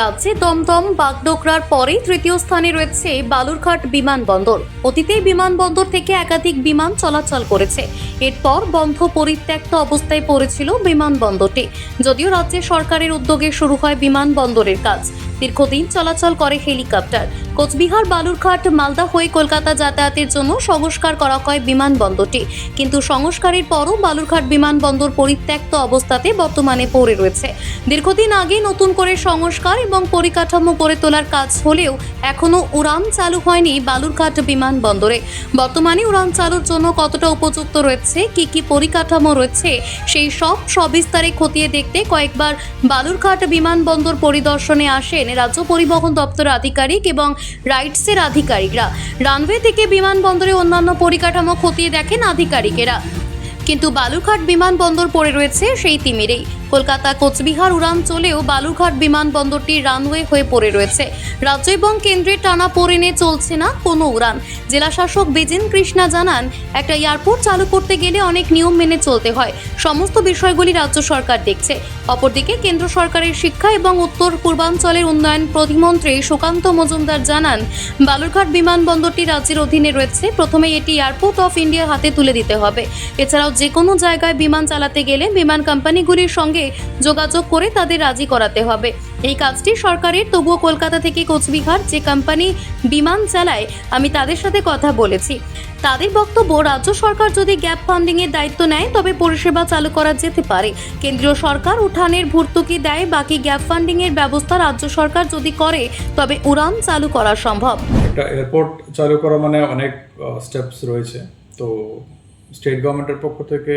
রাজ্যে দমদম বাগডোকরার পরে তৃতীয় স্থানে রয়েছে বালুরঘাট বিমানবন্দর। অতীতে বিমানবন্দর থেকে একাধিক বিমান চলাচল করেছে। এরপর বন্ধ পরিত্যক্ত অবস্থায় পড়েছিল বিমানবন্দরটি। যদিও রাজ্যে সরকারের উদ্যোগে শুরু হয় বিমানবন্দরের কাজ। দীর্ঘদিন চলাচল করে হেলিকপ্টার। কোচবিহার, বালুরঘাট, মালদা হয়ে কলকাতা যাতায়াতের জন্য সংস্কার করা হয় বিমানবন্দরটি। কিন্তু সংস্কারের পরও বালুরঘাট বিমানবন্দর পরিত্যক্ত অবস্থাতে বর্তমানে পড়ে রয়েছে। দীর্ঘদিন আগে নতুন করে সংস্কার এবং পরিকাঠামো গড়ে তোলার কাজ হলেও এখনও উড়ান চালু হয়নি বালুরঘাট বিমানবন্দরে। বর্তমানে উড়ান চালুর জন্য কতটা উপযুক্ত রয়েছে, কি কি পরিকাঠামো রয়েছে, সেই সব সবিস্তারে খতিয়ে দেখতে কয়েকবার বালুরঘাট বিমানবন্দর পরিদর্শনে আসেন রাজ্য পরিবহন দপ্তরের আধিকারিক এবং রাইটসের আধিকারিকরা। রানওয়ে থেকে বিমানবন্দরে অন্যান্য পরিকাঠামো খতিয়ে দেখেন আধিকারিকেরা। কিন্তু বালুরঘাট বিমানবন্দর পড়ে রয়েছে সেই তিমিরেই। কলকাতা, কোচবিহার উড়ান চলেও বালুরঘাট বিমানবন্দরটি রানওয়ে হয়ে পড়ে রয়েছে। রাজ্য এবং কেন্দ্রের টানা পড়েনে চলছে না কোনো উড়ান। জেলা শাসক বেজেন কৃষ্ণা জানান, একটা এয়ারপোর্ট চালু করতে গেলে অনেক নিয়ম মেনে চলতে হয়। সমস্ত বিষয়গুলি রাজ্য সরকার দেখছে। অপরদিকে কেন্দ্র সরকারের শিক্ষা এবং উত্তর পূর্বাঞ্চলের উন্নয়ন প্রতিমন্ত্রী সুকান্ত মজুমদার জানান, বালুরঘাট বিমানবন্দরটি রাজ্যের অধীনে রয়েছে। প্রথমে এটি এয়ারপোর্ট অফ ইন্ডিয়ার হাতে তুলে দিতে হবে। এছাড়াও যে কোনো জায়গায় বিমান চালাতে গেলে বিমান কোম্পানিগুলির সঙ্গে যোগাযোগ করে তাদের রাজি করাতে হবে। এই কাজটি সরকারের, তবুও কলকাতা থেকে কোচবিহার যে কোম্পানি বিমান চালায়, আমি তাদের সাথে কথা বলেছি। তাদের বক্তব্য, রাজ্য সরকার যদি গ্যাপ ফান্ডিং এর দায়িত্ব নেয়, তবে পরিষেবা চালু করা যেতে পারে। কেন্দ্রীয় সরকার উঠানের ভর্তুকি দেয়, বাকি গ্যাপ ফান্ডিং এর ব্যবস্থা রাজ্য সরকার যদি করে, তবে উড়ান চালু করা সম্ভব। একটা এয়ারপোর্ট চালু করা মানে অনেক স্টেপস রয়েছে। তো স্টেট গভর্নমেন্টের পক্ষ থেকে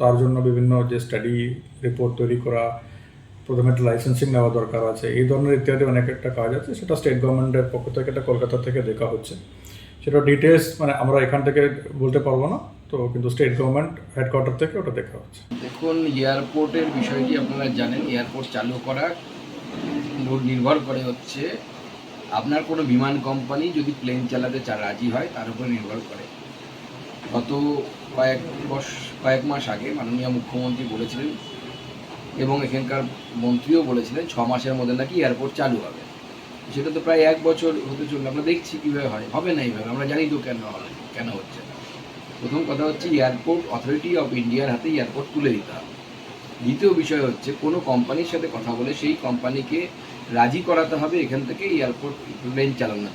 তার জন্য বিভিন্ন যে স্টাডি রিপোর্ট তৈরি করা, প্রথমে একটা লাইসেন্সিং নেওয়া দরকার আছে। এই ধরনের ইত্যাদি অনেক একটা কাজ আছে, সেটা স্টেট গভর্নমেন্টের পক্ষ থেকে এটা কলকাতা থেকে দেখা হচ্ছে। সেটা ডিটেলস মানে আমরা এখান থেকে বলতে পারব না, তো কিন্তু স্টেট গভর্নমেন্ট হেডকোয়ার্টার থেকে ওটা দেখা হচ্ছে। দেখুন এয়ারপোর্টের বিষয়টি আপনারা জানেন এয়ারপোর্ট চালু করা নির্ভর করে হচ্ছে। আপনার কোনো বিমান কোম্পানি যদি প্লেন চালাতে রাজি হয়, তার উপর নির্ভর করে। গত কয়েক বর্ষ, কয়েক মাস আগে মাননীয় মুখ্যমন্ত্রী বলেছিলেন এবং এখানকার মন্ত্রীও বলেছিলেন ছ মাসের মধ্যে নাকি এয়ারপোর্ট চালু হবে। সেটা তো প্রায় এক বছর হতে চলবে আমরা দেখছি কীভাবে হয়। হবে না এইভাবে। আমরা জানি তো কেন কেন হচ্ছে প্রথম কথা হচ্ছে এয়ারপোর্ট অথরিটি অফ ইন্ডিয়ার হাতে এয়ারপোর্ট তুলে দিতে হবে। দ্বিতীয় বিষয় হচ্ছে কোনো কোম্পানির সাথে কথা বলে সেই কোম্পানিকে রাজি করাতে হবে। এখান থেকে এয়ারপোর্ট প্লেন চালানোর